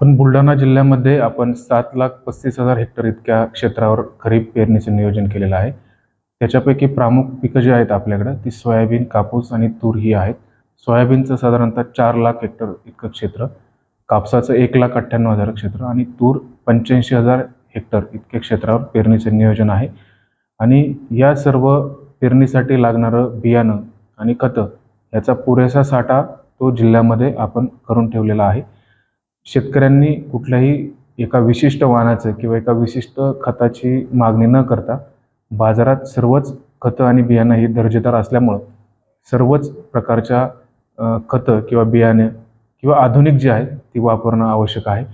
पण बुलढाणा जिल्ह्यामध्ये आपण सात लाख पस्तीस हजार हेक्टर इतक्या क्षेत्रावर खरीप पेरणीचं नियोजन केलेलं आहे. त्याच्यापैकी प्रमुख पिकं जी आहेत आपल्याकडं ती सोयाबीन कापूस आणि तूर ही आहेत. सोयाबीनचं साधारणतः चार लाख हेक्टर इतकं क्षेत्र कापसाचं एक लाख अठ्ठ्याण्णव हजार क्षेत्र आणि तूर पंच्याऐंशी हजार हेक्टर इतक्या क्षेत्रावर पेरणीचं नियोजन आहे. आणि या सर्व पेरणीसाठी लागणारं बियाणं आणि खतं याचा पुरेसा साठा तो जिल्ह्यामध्ये आपण करून ठेवलेला आहे. शेतकऱ्यांनी कुठल्याही एका विशिष्ट वाहनाचं किंवा एका विशिष्ट खताची मागणी न करता बाजारात सर्वच खतं आणि बियाणं ही दर्जेदार असल्यामुळं सर्वच प्रकारच्या खतं किंवा बियाणे किंवा आधुनिक जी आहे ती वापरणं आवश्यक आहे.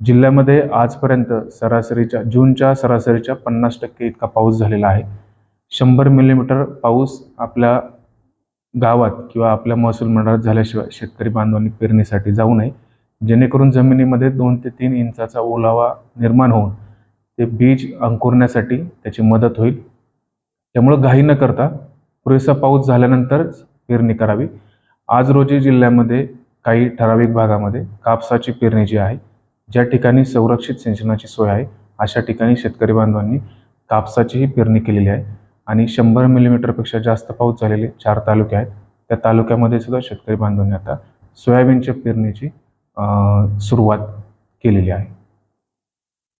जिल्ह्यामध्ये आजपर्यंत सरासरीच्या जूनच्या सरासरीच्या पन्नास टक्के इतका पाऊस झालेला आहे. शंभर मिलीमीटर पाऊस आपल्या गावात किंवा आपल्या महसूल मंडळात झाल्याशिवाय शेतकरी बांधवांनी पेरणीसाठी जाऊ नये. जेणेकरून जमिनीमध्ये दोन ते तीन इंचाचा ओलावा निर्माण होऊन ते बीज अंकुरण्यासाठी त्याची मदत होईल. त्यामुळं घाई न करता पुरेसा पाऊस झाल्यानंतरच पेरणी करावी. आज रोजी जिल्ह्यामध्ये काही ठराविक भागामध्ये कापसाची पेरणी जी आहे ज्या ठिकाणी संरक्षित सिंचनाची सोय आहे अशा ठिकाणी शेतकरी बांधवांनी कापसाचीही पेरणी केलेली आहे आणि शंभर मिलीमीटरपेक्षा जास्त पाऊस झालेले चार तालुके आहेत. त्या तालुक्यामध्ये सुद्धा शेतकरी बांधवांनी आता सोयाबीनच्या पेरणीची सुरुवात केलेली आहे.